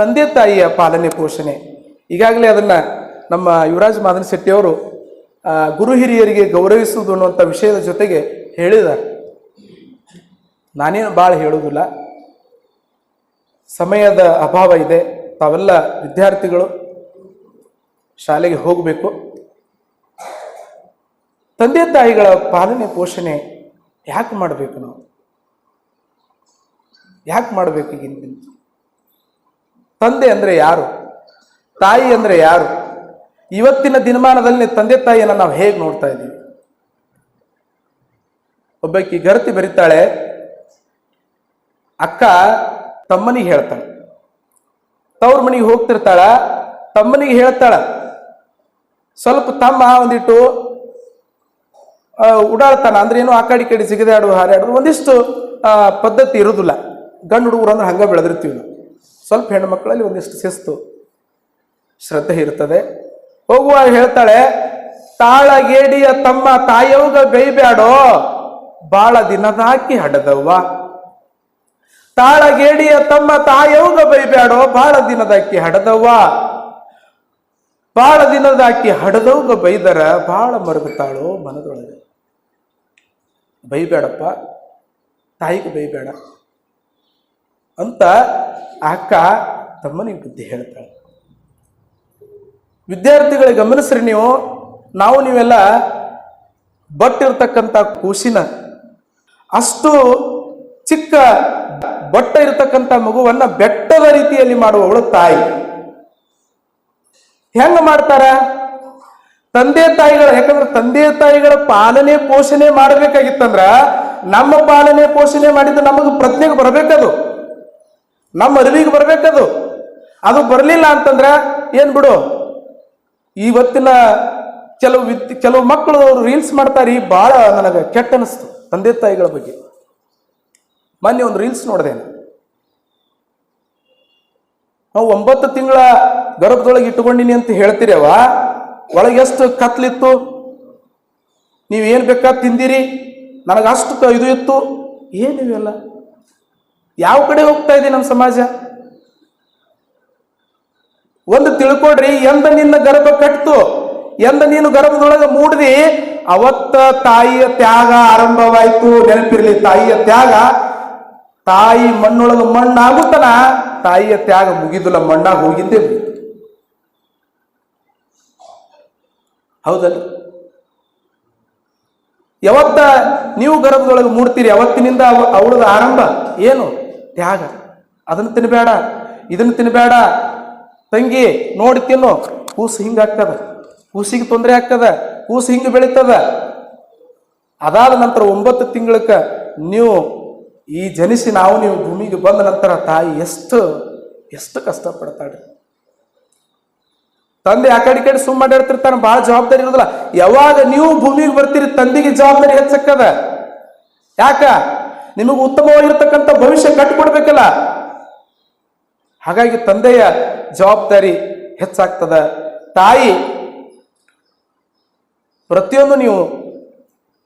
ತಂದೆ ತಾಯಿಯ ಪಾಲನೆ ಪೋಷಣೆ. ಈಗಾಗಲೇ ಅದನ್ನು ನಮ್ಮ ಯುವರಾಜ್ ಮಾದನ್ ಶೆಟ್ಟಿಯವರು ಗುರು ಹಿರಿಯರಿಗೆ ಗೌರವಿಸುವುದು ಅನ್ನುವಂಥ ವಿಷಯದ ಜೊತೆಗೆ ಹೇಳಿದ್ದಾರೆ. ನಾನೇನು ಭಾಳ ಹೇಳುವುದಿಲ್ಲ. ಸಮಯದ ಅಭಾವ ಇದೆ. ತಾವೆಲ್ಲ ವಿದ್ಯಾರ್ಥಿಗಳು, ಶಾಲೆಗೆ ಹೋಗಬೇಕು. ತಂದೆ ತಾಯಿಗಳ ಪಾಲನೆ ಪೋಷಣೆ ಯಾಕೆ ಮಾಡಬೇಕು ನಾವು? ಯಾಕೆ ಮಾಡಬೇಕು ಈಗಿನ ತಂದೆ ಅಂದರೆ ಯಾರು? ತಾಯಿ ಅಂದರೆ ಯಾರು? ಇವತ್ತಿನ ದಿನಮಾನದಲ್ಲಿ ತಂದೆ ತಾಯಿಯನ್ನು ನಾವು ಹೇಗೆ ನೋಡ್ತಾ ಇದ್ದೀವಿ? ಒಬ್ಬಾಕಿ ಗರ್ತಿ ಬರೀತಾಳೆ, ಅಕ್ಕ ತಮ್ಮನಿಗೆ ಹೇಳ್ತಾಳೆ. ತವ್ರ ಮನೆಗೆ ಹೋಗ್ತಿರ್ತಾಳ, ತಮ್ಮನಿಗೆ ಹೇಳ್ತಾಳ, ಸ್ವಲ್ಪ ತಮ್ಮ ಒಂದಿಟ್ಟು ಉಡಾಳ್ತಾನ, ಅಂದ್ರೆ ಏನು ಆ ಕಡೆ ಕಡೆ ಆಡು ಹಾರಾಡು ಒಂದಿಷ್ಟು ಪದ್ಧತಿ ಇರೋದಿಲ್ಲ. ಗಂಡು ಹುಡುಗರು ಅಂದ್ರೆ ಹಂಗೆ ಬೆಳೆದಿರ್ತೀವಿ ಸ್ವಲ್ಪ ಹೆಣ್ಣು ಮಕ್ಕಳಲ್ಲಿ ಒಂದಿಷ್ಟು ಶಿಸ್ತು, ಶ್ರದ್ಧೆ ಇರ್ತದೆ. ಹೋಗುವಾಗ ಹೇಳ್ತಾಳೆ, ತಾಳಗೇಡಿಯ ತಮ್ಮ ತಾಯವಗ ಬೈಬ್ಯಾಡೋ ಬಾಳ ದಿನದಾಕಿ ಹಡದವ್ವ. ತಾಳಗೇಡಿಯ ತಮ್ಮ ತಾಯವಗ ಬೈಬ್ಯಾಡೋ ಬಾಳ ದಿನದಾಕಿ ಹಡದವ್ವ. ಬಾಳ ದಿನದಾಕಿ ಹಡದವ್ಗ ಬೈದರ, ಬಾಳ ಮರುಗುತ್ತಾಳೋ ಮನದೊಳಗೆ. ಬೈಬೇಡಪ್ಪ ತಾಯಿಗೆ ಬೈಬೇಡ ಅಂತ ಅಕ್ಕ ತಮ್ಮನಿಗೆ ಬುದ್ಧಿ ಹೇಳ್ತಾಳೆ. ವಿದ್ಯಾರ್ಥಿಗಳಿಗೆ ಗಮನಿಸ್ರಿ ನೀವು, ನಾವು ನೀವೆಲ್ಲ ಬಟ್ಟಿರ್ತಕ್ಕಂಥ ಕೂಸಿನ ಅಷ್ಟು ಚಿಕ್ಕ ಬಟ್ಟ ಇರತಕ್ಕಂಥ ಮಗುವನ್ನ ಬೆಟ್ಟದ ರೀತಿಯಲ್ಲಿ ಮಾಡುವವಳು ತಾಯಿ. ಹೆಂಗ ಮಾಡ್ತಾರ? ತಂದೆ ತಾಯಿಗಳ, ಯಾಕಂದ್ರೆ ತಂದೆ ತಾಯಿಗಳ ಪಾಲನೆ ಪೋಷಣೆ ಮಾಡಬೇಕಾಗಿತ್ತಂದ್ರ ನಮ್ಮ ಪಾಲನೆ ಪೋಷಣೆ ಮಾಡಿದ್ದು ನಮಗೆ ಪ್ರಜ್ಞೆಗೆ ಬರಬೇಕದು. ನಮ್ಮ ಅರಿವಿಗೆ ಬರಬೇಕದು. ಅದು ಬರಲಿಲ್ಲ ಅಂತಂದ್ರೆ ಏನು ಬಿಡು? ಇವತ್ತಿನ ಕೆಲವು ವಿದ್ ಕೆಲವು ಮಕ್ಕಳು ರೀಲ್ಸ್ ಮಾಡ್ತಾರಿ ಭಾಳ ನನಗೆ ಕೆಟ್ಟ ಅನಿಸ್ತು ತಂದೆ ತಾಯಿಗಳ ಬಗ್ಗೆ. ಮೊನ್ನೆ ಒಂದು ರೀಲ್ಸ್ ನೋಡಿದೆ ನಾವು ಒಂಬತ್ತು ತಿಂಗಳ ಗರ್ಭದೊಳಗೆ ಇಟ್ಕೊಂಡಿನಿ ಅಂತ ಹೇಳ್ತಿರವ ಒಳಗೆ ಎಷ್ಟು ಕತ್ಲಿತ್ತು? ನೀವು ಏನು ಬೇಕಾದ್ ತಿಂದಿರಿ? ನನಗೆ ಅಷ್ಟು ಇದು ಇತ್ತು. ಏನು ಇವೆಲ್ಲ ಯಾವ ಕಡೆ ಹೋಗ್ತಾ ಇದೆ ನಮ್ಮ ಸಮಾಜ? ಒಂದು ತಿಳ್ಕೊಡ್ರಿ ಎಂದ ನಿನ್ನ ಗರ್ಭ ಕಟ್ತು, ಎಂದ ನೀನು ಗರ್ಭದೊಳಗೆ ಮೂಡದಿ, ಅವತ್ತ ತಾಯಿಯ ತ್ಯಾಗ ಆರಂಭವಾಯ್ತು, ನೆನಪಿರ್ಲಿ, ತಾಯಿಯ ತ್ಯಾಗ. ತಾಯಿ ಮಣ್ಣೊಳಗೆ ಮಣ್ಣಾಗುತ್ತನ, ತಾಯಿಯ ತ್ಯಾಗ ಮುಗಿದಿಲ್ಲ ಮಣ್ಣಾಗ ಹೋಗಿದ್ದೆ. ಹೌದಲ್ಲ? ಯಾವತ್ತ ನೀವು ಗರ್ಭದೊಳಗೆ ಮೂಡ್ತೀರಿ, ಅವತ್ತಿನಿಂದ ಅವ- ಅವಳದ ಆರಂಭ ಏನು? ತ್ಯಾಗ ಅದನ್ನು ತಿನ್ನಬೇಡ ಇದನ್ನು ತಿನ್ನಬೇಡ ತಂಗಿ, ನೋಡಿ ತಿನ್ನು. ಕೂಸು ಹಿಂಗೆ ಆಗ್ತದ. ಕೂಸಿಗೆ ತೊಂದರೆ ಆಗ್ತದ. ಕೂಸು ಹಿಂಗೆ ಬೆಳೀತದ. ಅದಾದ ನಂತರ ಒಂಬತ್ತು ತಿಂಗಳಕ್ಕೆ ನೀವು ಈ ಜನಿಸಿ ನಾವು ನೀವು ಭೂಮಿಗೆ ಬಂದ ನಂತರ ತಾಯಿ ಎಷ್ಟು ಎಷ್ಟು ಕಷ್ಟಪಡ್ತಾಳೆ. ತಂದೆ ಆ ಕಡೆ ಕಡೆ ಸುಮ್ಮ ಮಾಡಿರ್ತಿರ್ತಾನೆ ಭಾಳ ಜವಾಬ್ದಾರಿ ಇರೋದಿಲ್ಲ. ಯಾವಾಗ ನೀವು ಭೂಮಿಗೆ ಬರ್ತೀರಿ, ತಂದೆಗೆ ಜವಾಬ್ದಾರಿ ಹೆಚ್ಚಕ್ಕದ ಯಾಕ? ನಿಮಗೆ ಉತ್ತಮವಾಗಿರ್ತಕ್ಕಂಥ ಭವಿಷ್ಯ ಕಟ್ಟಿಕೊಡ್ಬೇಕಲ್ಲ. ಹಾಗಾಗಿ ತಂದೆಯ ಜವಾಬ್ದಾರಿ ಹೆಚ್ಚಾಗ್ತದ. ತಾಯಿ, ಪ್ರತಿಯೊಂದು ನೀವು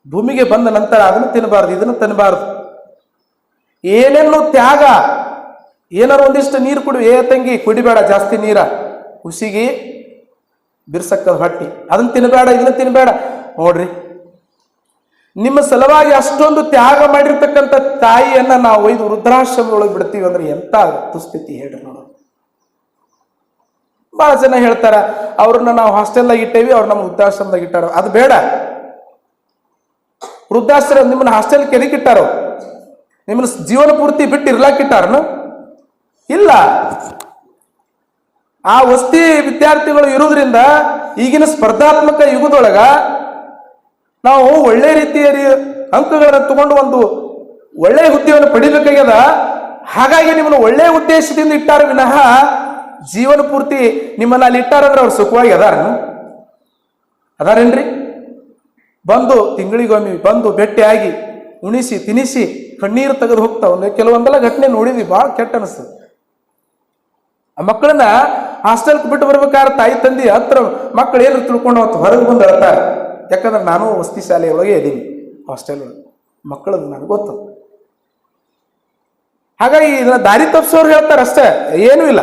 ಭೂಮಿಗೆ ಬಂದ ನಂತರ ಅದನ್ನು ತಿನ್ನಬಾರ್ದು, ಇದನ್ನು ತಿನ್ನಬಾರ್ದು. ಏನೇನು ತ್ಯಾಗ, ಏನಾರು ಒಂದಿಷ್ಟು ನೀರು ಕುಡಿ, ಏ ತಂಗಿ, ಕುಡಿಬೇಡ ಜಾಸ್ತಿ ನೀರ. ಹುಸಿಗಿ ಬಿರ್ಸಕ್ಕದ ಹೊಟ್ಟಿ. ಅದನ್ನು ತಿನ್ನಬೇಡ, ಇದನ್ನು ತಿನ್ನಬೇಡ. ನೋಡ್ರಿ ನಿಮ್ಮ ಸಲುವಾಗಿ ಅಷ್ಟೊಂದು ತ್ಯಾಗ ಮಾಡಿರ್ತಕ್ಕಂಥ ತಾಯಿಯನ್ನ ನಾವು ಒಯ್ದು ವೃದ್ಧಾಶ್ರಮದೊಳಗೆ ಬಿಡ್ತೀವಿ ಅಂದ್ರೆ ಎಂತ ದುಸ್ಥಿತಿ ಹೇಳ್ರಿ ನೋಡು. ಬಹಳ ಜನ ಹೇಳ್ತಾರ, ಅವ್ರನ್ನ ನಾವು ಹಾಸ್ಟೆಲ್ದಾಗ ಇಟ್ಟೇವಿ, ಅವ್ರು ನಮ್ಮ ವೃದ್ಧಾಶ್ರಮದಾಗ ಇಟ್ಟಾರ. ಅದು ಬೇಡ. ವೃದ್ಧಾಶ್ರಮ ನಿಮ್ಮನ್ನ ಹಾಸ್ಟೆಲ್ ಕೆದಕ್ಕೆ ಇಟ್ಟಾರೋ. ನಿಮ್ಮನ್ನ ಜೀವನ ಪೂರ್ತಿ ಬಿಟ್ಟು ಇರ್ಲಾಕಿಟ್ಟಾರನು ಇಲ್ಲ. ಆ ವಸ್ತಿ ವಿದ್ಯಾರ್ಥಿಗಳು ಇರೋದ್ರಿಂದ ಈಗಿನ ಸ್ಪರ್ಧಾತ್ಮಕ ಯುಗದೊಳಗ ನಾವು ಒಳ್ಳೆ ರೀತಿಯ ಅಂಕಗಳನ್ನು ತಗೊಂಡು ಒಂದು ಒಳ್ಳೆಯ ಹುದ್ದೆಯನ್ನು ಪಡಿಬೇಕಾಗ್ಯದ? ಹಾಗಾಗಿ ನಿಮ್ಮನ್ನು ಒಳ್ಳೆಯ ಉದ್ದೇಶದಿಂದ ಇಟ್ಟಾರ ವಿನಃ ಜೀವನ ಪೂರ್ತಿ ನಿಮ್ಮನ್ನ ಅಲ್ಲಿ ಇಟ್ಟಾರಂದ್ರೆ ಅವ್ರು ಸುಖವಾಗಿ ಅದಾರ? ಅದಾರೇನ್ರಿ? ಬಂದು ತಿಂಗಳಿಗೊಮ್ಮೆ ಬಂದು ಭೇಟಿಯಾಗಿ ಉಣಿಸಿ, ತಿನಿಸಿ, ಕಣ್ಣೀರು ತೆಗೆದು ಹೋಗ್ತಾವ. ಕೆಲವೊಂದೆಲ್ಲ ಘಟನೆ ನೋಡಿದ್ವಿ. ಭಾಳ ಕೆಟ್ಟ ಅನಿಸ್ತದೆ ಆ ಮಕ್ಕಳನ್ನ ಹಾಸ್ಟೆಲ್ಗೆ ಬಿಟ್ಟು ಬರ್ಬೇಕಾದ್ರೆ ತಾಯಿ, ತಂದೆ ಹತ್ರ ಮಕ್ಕಳು ಏನು ತಿಳ್ಕೊಂಡು ಅವತ್ತು ಹೊರಗೆ ಬಂದು ಅಳ್ತಾರೆ. ಯಾಕಂದ್ರೆ ನಾನು ವಸತಿ ಶಾಲೆಯೊಳಗೆ ಇದ್ದೀನಿ ಹಾಸ್ಟೆಲ್ ಒಳಗೆ. ಮಕ್ಕಳದು ನನಗೆ ಗೊತ್ತು. ಹಾಗಾಗಿ ಇದನ್ನ ದಾರಿ ತಪ್ಪಿಸೋರು ಹೇಳ್ತಾರೆ ಅಷ್ಟೇ, ಏನೂ ಇಲ್ಲ.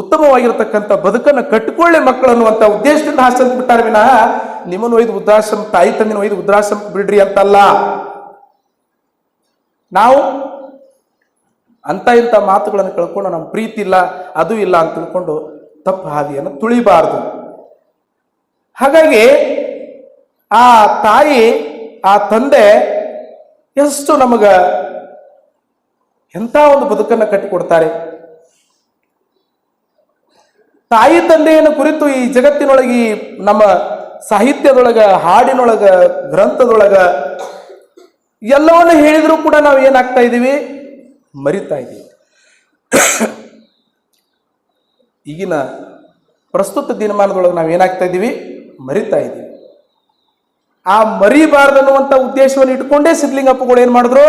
ಉತ್ತಮವಾಗಿರತಕ್ಕಂಥ ಬದುಕನ್ನು ಕಟ್ಟಿಕೊಳ್ಳಿ ಮಕ್ಕಳು ಅನ್ನುವಂಥ ಉದ್ದೇಶದಿಂದ ಹಾಸ್ಟೆಲ್ ಬಿಟ್ಟಾರೆ ವಿನಃ, ನಿಮ್ಮನ್ನು ಒಯ್ದು ವೃದ್ಧಾಶ್ರಮ, ತಾಯಿ ತಂದಿನ ಒಯ್ದು ವೃದ್ಧಾಶ್ರಮ ಬಿಡ್ರಿ ಅಂತಲ್ಲ. ನಾವು ಅಂತ ಇಂಥ ಮಾತುಗಳನ್ನು ಕಳ್ಕೊಂಡು ನಮ್ಮ ಪ್ರೀತಿ ಇಲ್ಲ, ಅದು ಇಲ್ಲ ಅಂತ ತಿಳ್ಕೊಂಡು ತಪ್ಪು ಹಾದಿಯನ್ನು ತುಳಿಬಾರದು. ಹಾಗಾಗಿ ಆ ತಾಯಿ, ಆ ತಂದೆ ಎಷ್ಟು ನಮಗ ಎಂಥ ಒಂದು ಬದುಕನ್ನು ಕಟ್ಟಿಕೊಡ್ತಾರೆ. ತಾಯಿ ತಂದೆಯನ್ನು ಕುರಿತು ಈ ಜಗತ್ತಿನೊಳಗೆ ನಮ್ಮ ಸಾಹಿತ್ಯದೊಳಗ, ಹಾಡಿನೊಳಗ, ಗ್ರಂಥದೊಳಗ ಎಲ್ಲವನ್ನು ಹೇಳಿದರೂ ಕೂಡ ನಾವು ಏನಾಗ್ತಾ ಇದ್ದೀವಿ? ಮರಿತಾ ಇದ್ದೀವಿ. ಈಗಿನ ಪ್ರಸ್ತುತ ದಿನಮಾನದೊಳಗೆ ನಾವು ಏನಾಗ್ತಾ ಇದ್ದೀವಿ? ಮರಿತಾ ಇದ್ದೀವಿ. ಆ ಮರಿಬಾರ್ದನ್ನುವಂಥ ಉದ್ದೇಶವನ್ನು ಇಟ್ಕೊಂಡೇ ಸಿದ್ಲಿಂಗಪ್ಪಗಳು ಏನು ಮಾಡಿದ್ರು?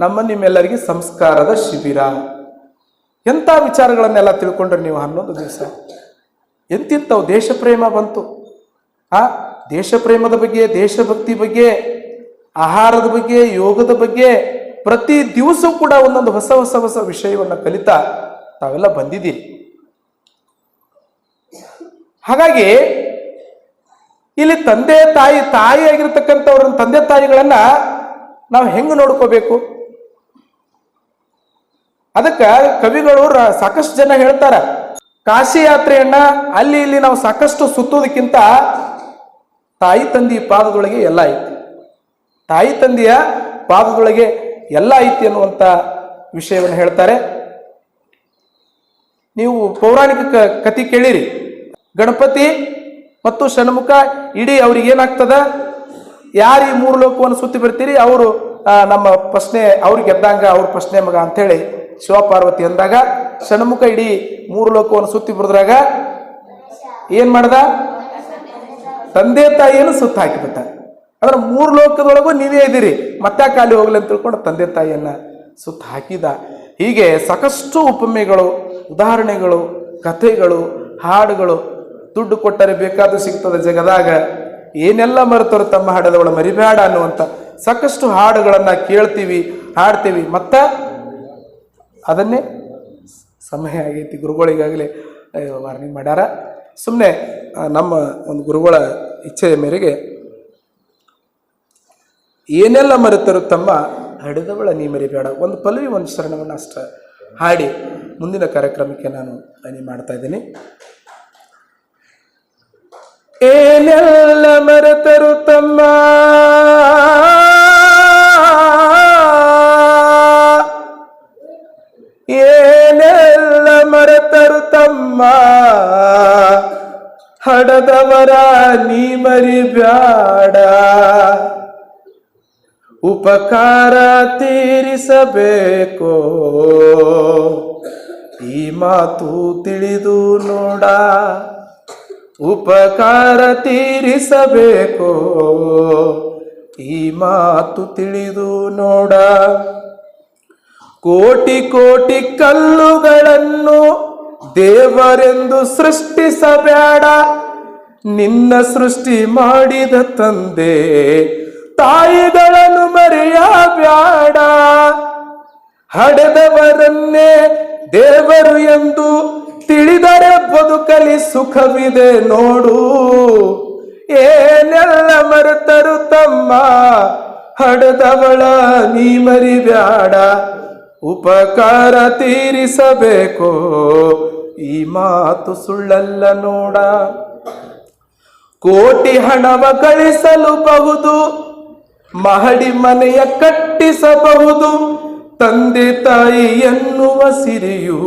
ನಮ್ಮ ನಿಮ್ಮೆಲ್ಲರಿಗೆ ಸಂಸ್ಕಾರದ ಶಿಬಿರ. ಎಂಥ ವಿಚಾರಗಳನ್ನೆಲ್ಲ ತಿಳ್ಕೊಂಡ್ರೆ ನೀವು ಹನ್ನೊಂದು ದಿವಸ? ಎಂತಿಂಥವು ದೇಶ ಪ್ರೇಮ ಬಂತು. ಆ ದೇಶ ಪ್ರೇಮದ ಬಗ್ಗೆ, ದೇಶಭಕ್ತಿ ಬಗ್ಗೆ, ಆಹಾರದ ಬಗ್ಗೆ, ಯೋಗದ ಬಗ್ಗೆ ಪ್ರತಿ ದಿವಸ ಕೂಡ ಒಂದೊಂದು ಹೊಸ ಹೊಸ ಹೊಸ ವಿಷಯವನ್ನು ಕಲಿತಾ ತಾವೆಲ್ಲ ಬಂದಿದ್ದೀರಿ. ಹಾಗಾಗಿ ಇಲ್ಲಿ ತಂದೆ ತಾಯಿ ತಾಯಿ ಆಗಿರ್ತಕ್ಕಂಥವ್ರ ತಂದೆ ತಾಯಿಗಳನ್ನ ನಾವು ಹೆಂಗೆ ನೋಡ್ಕೋಬೇಕು? ಅದಕ್ಕೆ ಕವಿಗಳು ಸಾಕಷ್ಟು ಜನ ಹೇಳ್ತಾರೆ ಕಾಶಿ ಯಾತ್ರೆಯನ್ನ ಅಲ್ಲಿ ಇಲ್ಲಿ ನಾವು ಸಾಕಷ್ಟು ಸುತ್ತೋದಕ್ಕಿಂತ ತಾಯಿ ತಂದಿ ಪಾದದೊಳಗೆ ಎಲ್ಲ ಐತಿ. ತಾಯಿ ತಂದೆಯ ಪಾದದೊಳಗೆ ಎಲ್ಲ ಐತಿ ಅನ್ನುವಂಥ ವಿಷಯವನ್ನು ಹೇಳ್ತಾರೆ. ನೀವು ಪೌರಾಣಿಕ ಕಥೆ ಕೇಳಿರಿ. ಗಣಪತಿ ಮತ್ತು ಷಣ್ಮುಖ, ಇಡೀ ಅವ್ರಿಗೆ ಏನಾಗ್ತದ? ಯಾರು ಈ ಮೂರು ಲೋಕವನ್ನು ಸುತ್ತಿ ಬರ್ತೀರಿ? ಅವರು ನಮ್ಮ ಪ್ರಶ್ನೆ ಅವ್ರಿಗೆ ಗೆದ್ದಂಗ ಅವ್ರ ಪ್ರಶ್ನೆ ಮಗ ಅಂತೇಳಿ ಶಿವಪಾರ್ವತಿ ಅಂದಾಗ, ಷಣ್ಮುಖ ಇಡೀ ಮೂರು ಲೋಕವನ್ನು ಸುತ್ತಿ ಬರೆದ್ರಾಗ ಏನು ಮಾಡ್ದ? ತಂದೆ ತಾಯಿಯನ್ನು ಸುತ್ತ ಹಾಕಿಬಿಟ್ಟ. ಅಂದ್ರೆ ಮೂರು ಲೋಕದೊಳಗೂ ನೀವೇ ಇದ್ದೀರಿ. ಮತ್ತೆ ಖಾಲಿ ಹೋಗ್ಲಿ ಅಂತ ತಿಳ್ಕೊಂಡು ತಂದೆ ತಾಯಿಯನ್ನ ಸುತ್ತ ಹಾಕಿದ. ಹೀಗೆ ಸಾಕಷ್ಟು ಉಪಮೆಗಳು, ಉದಾಹರಣೆಗಳು, ಕಥೆಗಳು, ಹಾಡುಗಳು ದುಡ್ಡು ಕೊಟ್ಟರೆ ಬೇಕಾದರೂ ಸಿಗ್ತದೆ ಜಗದಾಗ. ಏನೆಲ್ಲ ಮರೆತರು ತಮ್ಮ ಹಾಡದವಳ ಮರಿಬೇಡ ಅನ್ನುವಂಥ ಸಾಕಷ್ಟು ಹಾಡುಗಳನ್ನು ಕೇಳ್ತೀವಿ, ಹಾಡ್ತೀವಿ. ಮತ್ತು ಅದನ್ನೇ ಸಮಯ ಆಗೈತಿ. ಗುರುಗಳಿಗಾಗಲೇ ವಾರ್ನಿಂಗ್ ಮಾಡ್ಯಾರ. ಸುಮ್ಮನೆ ನಮ್ಮ ಒಂದು ಗುರುಗಳ ಇಚ್ಛೆಯ ಮೇರೆಗೆ ಏನೆಲ್ಲ ಮರೆತರು ತಮ್ಮ ಹಡೆದವಳ ನೀ ಮರಿಬೇಡ. ಒಂದು ಪಲ್ವಿ, ಒಂದು ಶರಣವನ್ನು ಅಷ್ಟ ಹಾಡಿ ಮುಂದಿನ ಕಾರ್ಯಕ್ರಮಕ್ಕೆ ನಾನು ಅನಿ ಮಾಡ್ತಾ ಇದ್ದೀನಿ. ಏನೆಲ್ಲ ಮರೆತರು ತಮ್ಮ? ಏನೆಲ್ಲ ಮರೆತರು ತಮ್ಮ? ಹಡದವರ ನೀ ಮರಿಬ್ಯಾಡ. ಉಪಕಾರ ತೀರಿಸಬೇಕು. ಈ ಮಾತು ತಿಳಿದು ನೋಡ. ಉಪಕಾರ ತೀರಿಸಬೇಕು. ಈ ಮಾತು ತಿಳಿದು ನೋಡ. ಕೋಟಿ ಕೋಟಿ ಕಲ್ಲುಗಳನ್ನು ದೇವರೆಂದು ಸೃಷ್ಟಿಸಬೇಡ. ನಿನ್ನ ಸೃಷ್ಟಿ ಮಾಡಿದ ತಂದೆ ತಾಯಿಗಳನ್ನು ಮರೆಯಬೇಡ. ಹಡೆದವರನ್ನೇ ದೇವರು ಎಂದು ತಿಳಿದರೆ ಬದುಕಲಿ ಸುಖವಿದೆ ನೋಡು. ಏನೆಲ್ಲ ಮರೆತರು ತಮ್ಮ ಹಡದವಳ, ನೀ ಮರಿಬ್ಯಾಡ. ಉಪಕಾರ ತೀರಿಸಬೇಕು. ಈ ಮಾತು ಸುಳ್ಳಲ್ಲ ನೋಡ. ಕೋಟಿ ಹಣವ ಗಳಿಸಲು ಬಹುದು ಮಹಡಿ ಮನೆಯ ಕಟ್ಟಿಸಬಹುದು. ತಂದೆ ತಾಯಿ ಎನ್ನುವ ಸಿರಿಯು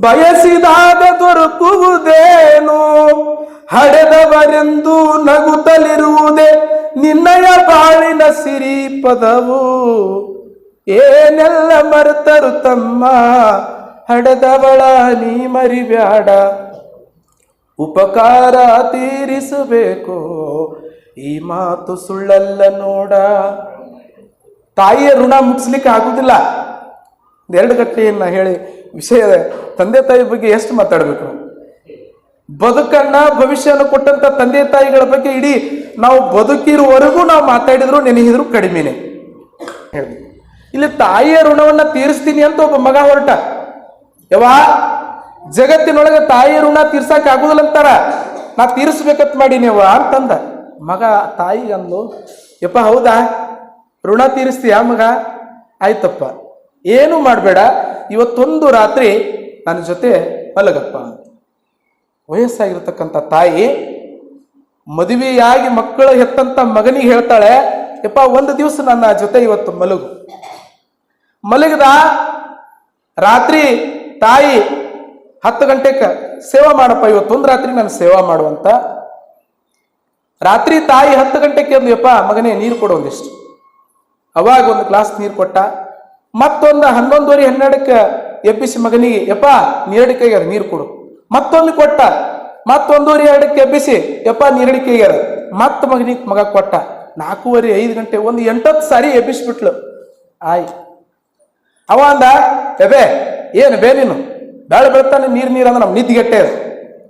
ಬಯಸಿದಾಗ ದೊರಕುವುದೇನು? ಹಡೆದವರೆಂದು ನಗುತ್ತಲಿರುವುದೇ ನಿನ್ನಯ ಬಾಳಿನ ಸಿರಿ ಪದವು ಏನೆಲ್ಲ ಮರೆತರು ತಮ್ಮ? ಹಡೆದವಳ ನೀ ಮರಿಬ್ಯಾಡ. ಉಪಕಾರ ತೀರಿಸಬೇಕು. ಈ ಮಾತು ಸುಳ್ಳಲ್ಲ ನೋಡ. ತಾಯಿಯ ಋಣ ಮುಗಿಸ್ಲಿಕ್ಕೆ ಆಗುದಿಲ್ಲ. ಎರಡು ಗಟ್ಟೆಯನ್ನ ಹೇಳಿ. ವಿಷಯ ತಂದೆ ತಾಯಿ ಬಗ್ಗೆ ಎಷ್ಟು ಮಾತಾಡಬೇಕು? ಬದುಕನ್ನ ಭವಿಷ್ಯನ ಕೊಟ್ಟಂತ ತಂದೆ ತಾಯಿಗಳ ಬಗ್ಗೆ ಇಡೀ ನಾವು ಬದುಕಿರುವವರೆಗೂ ನಾವು ಮಾತಾಡಿದ್ರು, ನೆನೆಹಿದ್ರು ಕಡಿಮೆನೆ. ಇಲ್ಲಿ ತಾಯಿಯ ಋಣವನ್ನ ತೀರಿಸ್ತೀನಿ ಅಂತ ಒಬ್ಬ ಮಗ ಹೊರಟ. ಯವಾ ಜಗತ್ತಿನೊಳಗೆ ತಾಯಿಯ ಋಣ ತೀರ್ಸಕ್ ಆಗುದಿಲ್ಲ ಅಂತಾರ. ನಾ ತೀರಿಸ್ಬೇಕತ್ ಮಾಡೀನಿವ ಅಂತಂದ. ಮಗ, ತಾಯಿ ಅಂದು ಯಪ್ಪ ಹೌದಾ? ಋಣ ತೀರಿಸ್ತೀಯ ಮಗ? ಆಯ್ತಪ್ಪ. ಏನು ಮಾಡಬೇಡ? ಇವತ್ತೊಂದು ರಾತ್ರಿ ನನ್ನ ಜೊತೆ ಮಲಗಪ್ಪ. ಅಂತ ವಯಸ್ಸಾಗಿರ್ತಕ್ಕಂಥ ತಾಯಿ ಮದುವೆಯಾಗಿ ಮಕ್ಕಳ ಹೆತ್ತಂತ ಮಗನಿಗೆ ಹೇಳ್ತಾಳೆ, ಯಪ್ಪ, ಒಂದು ದಿವಸ ನನ್ನ ಜೊತೆ ಇವತ್ತು ಮಲಗು. ಮಲಗಿದ ರಾತ್ರಿ ತಾಯಿ ಹತ್ತು ಗಂಟೆಗೆ ಸೇವಾ ಮಾಡಪ್ಪ, ಇವತ್ತೊಂದು ರಾತ್ರಿ ನಾನು ಸೇವಾ ಮಾಡುವಂತ. ರಾತ್ರಿ ತಾಯಿ ಹತ್ತು ಗಂಟೆಗೆ ಅಂದ್ಯಪ್ಪ ಮಗನೇ, ನೀರು ಕೊಡು ಒಂದಿಷ್ಟು. ಅವಾಗ ಒಂದು ಗ್ಲಾಸ್ ನೀರು ಕೊಟ್ಟ. ಮತ್ತೊಂದು ಹನ್ನೊಂದುವರೆ ಹನ್ನೆರಡಕ್ಕೆ ಎಬ್ಬಿಸಿ ಮಗನಿಗೆ, ಯಪ್ಪ ಕೈಗಾರ ನೀರು ಕೊಡು. ಮತ್ತೊಂದು ಕೊಟ್ಟ ಮತ್ತೊಂದುವರೆ ಎರಡಕ್ಕೆ ಎಬ್ಬಿಸಿ, ಯಪ್ಪ ಕೈಗಾರ ಮತ್ತ ಮಗನಿಗೆ ಮಗ ಕೊಟ್ಟ, ನಾಲ್ಕೂವರೆ ಐದು ಗಂಟೆ ಒಂದು ಎಂಟತ್ತು ಸಾರಿ ಎಬ್ಬಿಸ್ಬಿಟ್ಲು. ಆಯ್ತು ಅವ ಅಂದ, ಎಬೆ, ಏನು ಬೇ ನೀನು? ಬೆಳ ಬೆಳತಾನೆ ನೀರು ನೀರು ಅಂದ್ರೆ ನಮ್ಮ ನಿದ್ದೆಗೆಟ್ಟೆ.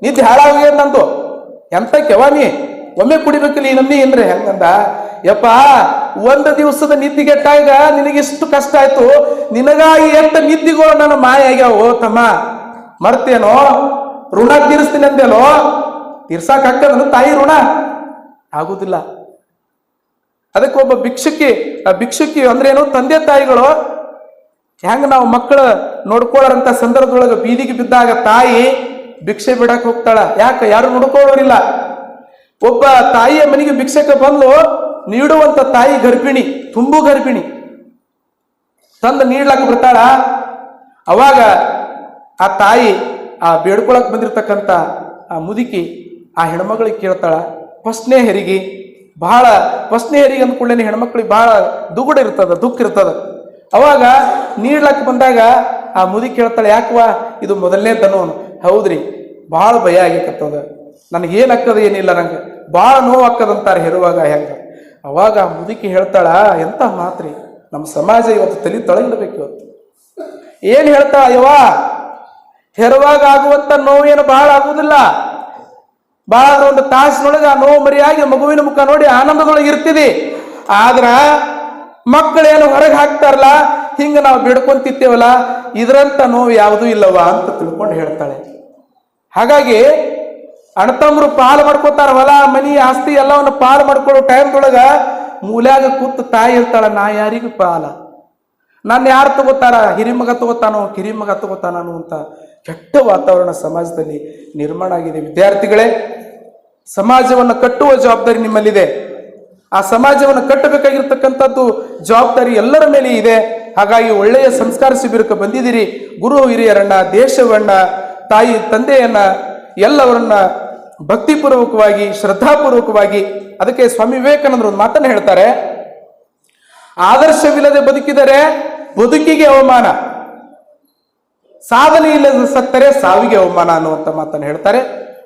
ನಿದ್ದೆ ಹಾಳಾಗೋಗ್ಯದ ನಂದು. ಎಂತಕ್ಕೆವ ನೀ? ಒಮ್ಮೆ ಕುಡಿಬೇಕಿಲ್ಲ ಈ ನಮ್ನಿ ಏನ್ರಿ ಹೆಂಗಂದ ಯಪ್ಪ ಒಂದು ದಿವಸದ ನಿದ್ದಿಗೆಟ್ಟಾಗ ನಿನಗಿಷ್ಟು ಕಷ್ಟ ಆಯ್ತು? ನಿನಗಾಗಿ ಎಂತ ನಿದ್ದಿಗಳು ನನ್ನ ಮಾಯ ಆಗ್ಯಾವ. ತಮ್ಮ, ಮರ್ತೇನೋ? ಋಣ ತೀರಿಸ್ತೀನಿ ಅಂದೇನೋ ತೀರ್ಸಾಕ್ ನನ್ನ ತಾಯಿ ಋಣ. ಆಗುದಿಲ್ಲ. ಅದಕ್ಕೆ ಒಬ್ಬ ಭಿಕ್ಷುಕಿ ಭಿಕ್ಷುಕಿ ಅಂದ್ರೆ ಏನು ತಂದೆ ತಾಯಿಗಳು. ಹೆಂಗ ನಾವು ಮಕ್ಕಳು ನೋಡ್ಕೊಳ್ಳೋರಂತ ಸಂದರ್ಭದೊಳಗೆ ಬೀದಿಗೆ ಬಿದ್ದಾಗ ತಾಯಿ ಭಿಕ್ಷೆ ಬಿಡಕ್ ಹೋಗ್ತಾಳ. ಯಾಕ? ಯಾರು ನೋಡ್ಕೊಳ್ಳೋರಿಲ್ಲ. ಒಬ್ಬ ತಾಯಿಯ ಮನೆಗೆ ಭಿಕ್ಷಕ ಬಂದು ನೀಡುವಂತ ತಾಯಿ ಗರ್ಭಿಣಿ, ತುಂಬು ಗರ್ಭಿಣಿ. ತಂದು ನೀಡ್ಲಾಕ ಬರ್ತಾಳ ಅವಾಗ ಆ ತಾಯಿ ಆ ಬೇಡ್ಕೊಳಕ್ ಬಂದಿರತಕ್ಕಂಥ ಆ ಮುದುಕಿ ಆ ಹೆಣ್ಮಗಳಿಗೆ ಕೇಳ್ತಾಳ ಫಸ್ಟ್ನೇ ಹೆರಿಗೆ ಬಹಳ ಫಸ್ಟ್ನೇ ಹೆರಿಗೆ ಅಂದ್ಕೊಳ್ಳೇನೆ ಹೆಣ್ಮಕ್ಳಿಗೆ ಬಹಳ ದುಗುಡ ಇರ್ತದ, ದುಃಖ ಇರ್ತದ. ಅವಾಗ ನೀಡ್ಲಕ್ಕೆ ಬಂದಾಗ ಆ ಮುದಿ ಕೇಳ್ತಾಳೆ ಯಾಕವಾ ಇದು ಮೊದಲನೇ ತನು ಹೌದ್ರಿ ಬಹಳ ಭಯ ಆಗಿಕತ್ತದ ನನಗೇನಕ್ಕದ ಏನಿಲ್ಲ ನಂಗೆ. ಭಾಳ ನೋವು ಆಕ್ಕದಂತಾರೆ ಹೆರುವಾಗ ಹೆಂಗ. ಅವಾಗ ಆ ಮುದುಕಿ ಹೇಳ್ತಾಳ, ಎಂತ ಮಾತ್ರಿ? ನಮ್ಮ ಸಮಾಜ ಇವತ್ತು ತಲೆ ತೊಳಗಿಡ್ಬೇಕು ಇವತ್ತು. ಏನು ಹೇಳ್ತಾಳ ಯವ್ವ ಹೆರುವಾಗ ಆಗುವಂತ ಏನು ಬಹಳ ಆಗುವುದಿಲ್ಲ ಬಹಳ ಒಂದು ತಾಸಿನೊಳಗೆ ಆ ನೋವು ಮರಿಯಾಗಿ ಮಗುವಿನ ಮುಖ ನೋಡಿ ಆನಂದದೊಳಗೆ ಇರ್ತಿದಿ ಆದ್ರ ಮಕ್ಕಳೇನು ಹೊರಗೆ ಹಾಕ್ತಾರಲ್ಲ, ಹಿಂಗ ನಾವು ಬಿಡ್ಕೊಂತಿತ್ತೇವಲ್ಲ, ಇದರಂತ ನೋವು ಯಾವುದೂ ಇಲ್ಲವ ಅಂತ ತಿಳ್ಕೊಂಡು ಹೇಳ್ತಾಳೆ. ಹಾಗಾಗಿ ಅಣ್ಣತಮ್ಮರು ಪಾಲು ಮಾಡ್ಕೋತಾರ, ಹೊಲ, ಮನಿ, ಆಸ್ತಿ ಎಲ್ಲವನ್ನ ಪಾಲು ಮಾಡ್ಕೊಳ್ಳೋ ಟೈಮ್ದೊಳಗ ಮೂಲ್ಯಾಗ ಕೂತು ತಾಯಿ ಇರ್ತಾಳ, ನಾ ಯಾರಿಗೂ ಪಾಲ. ನನ್ನ ಯಾರು ತಗೋತಾರ? ಹಿರಿಮಗ ತಗೋತಾನೋ, ಕಿರಿಮಗ ತಗೋತಾನೋ ಅಂತ ಕೆಟ್ಟ ವಾತಾವರಣ ಸಮಾಜದಲ್ಲಿ ನಿರ್ಮಾಣ ಆಗಿದೆ. ವಿದ್ಯಾರ್ಥಿಗಳೇ, ಸಮಾಜವನ್ನು ಕಟ್ಟುವ ಜವಾಬ್ದಾರಿ ನಿಮ್ಮಲ್ಲಿದೆ. ಆ ಸಮಾಜವನ್ನು ಕಟ್ಟಬೇಕಾಗಿರ್ತಕ್ಕಂಥದ್ದು ಜವಾಬ್ದಾರಿ ಎಲ್ಲರ ಮೇಲೆ ಇದೆ. ಹಾಗಾಗಿ ಒಳ್ಳೆಯ ಸಂಸ್ಕಾರ ಶಿಬಿರಕ್ಕೆ ಬಂದಿದ್ದೀರಿ. ಗುರು ಹಿರಿಯರನ್ನ ದೇಶವನ್ನ ತಾಯಿ, ತಂದೆಯನ್ನ ಎಲ್ಲವರನ್ನ ಭಕ್ತಿಪೂರ್ವಕವಾಗಿ, ಶ್ರದ್ಧಾಪೂರ್ವಕವಾಗಿ, ಅದಕ್ಕೆ ಸ್ವಾಮಿ ವಿವೇಕಾನಂದರು ಒಂದು ಮಾತನ್ನು ಹೇಳ್ತಾರೆ. ಆದರ್ಶವಿಲ್ಲದೆ ಬದುಕಿದರೆ ಬದುಕಿಗೆ ಅವಮಾನ. ಸಾಧನೆ ಇಲ್ಲದೆ ಸತ್ತರೆ ಸಾವಿಗೆ ಅವಮಾನ ಅನ್ನುವಂಥ ಮಾತನ್ನು ಹೇಳ್ತಾರೆ.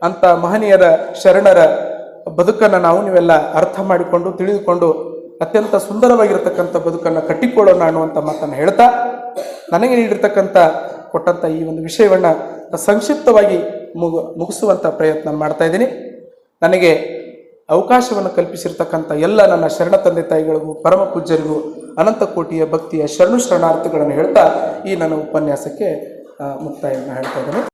ಅಂತ ಮಹನೀಯರ ಶರಣರ ಬದುಕನ್ನು ನಾವು ನೀವೆಲ್ಲ ಅರ್ಥ ಮಾಡಿಕೊಂಡು, ತಿಳಿದುಕೊಂಡು ಅತ್ಯಂತ ಸುಂದರವಾಗಿರತಕ್ಕಂಥ ಬದುಕನ್ನು ಕಟ್ಟಿಕೊಳ್ಳೋಣ ಅನ್ನುವಂಥ ಮಾತನ್ನು ಹೇಳ್ತಾ, ನನಗೆ ನೀಡಿರ್ತಕ್ಕಂಥ ಕೊಟ್ಟಂಥ ಈ ಒಂದು ವಿಷಯವನ್ನು ಸಂಕ್ಷಿಪ್ತವಾಗಿ ಮುಗು ಮುಗಿಸುವಂಥ ಪ್ರಯತ್ನ ಮಾಡ್ತಾ ಇದ್ದೀನಿ. ನನಗೆ ಅವಕಾಶವನ್ನು ಕಲ್ಪಿಸಿರ್ತಕ್ಕಂಥ ಎಲ್ಲ ನನ್ನ ಶರಣ ತಂದೆ ತಾಯಿಗಳಿಗೂ, ಪರಮ ಪೂಜ್ಯರಿಗೂ, ಅನಂತ ಕೋಟಿಯ ಭಕ್ತಿಯ ಶರಣು ಶರಣಾರ್ಥಿಗಳನ್ನು ಹೇಳ್ತಾ ಈ ನನ್ನ ಉಪನ್ಯಾಸಕ್ಕೆ ಮುಕ್ತಾಯವನ್ನು ಹೇಳ್ತಾ ಇದ್ದೇನೆ.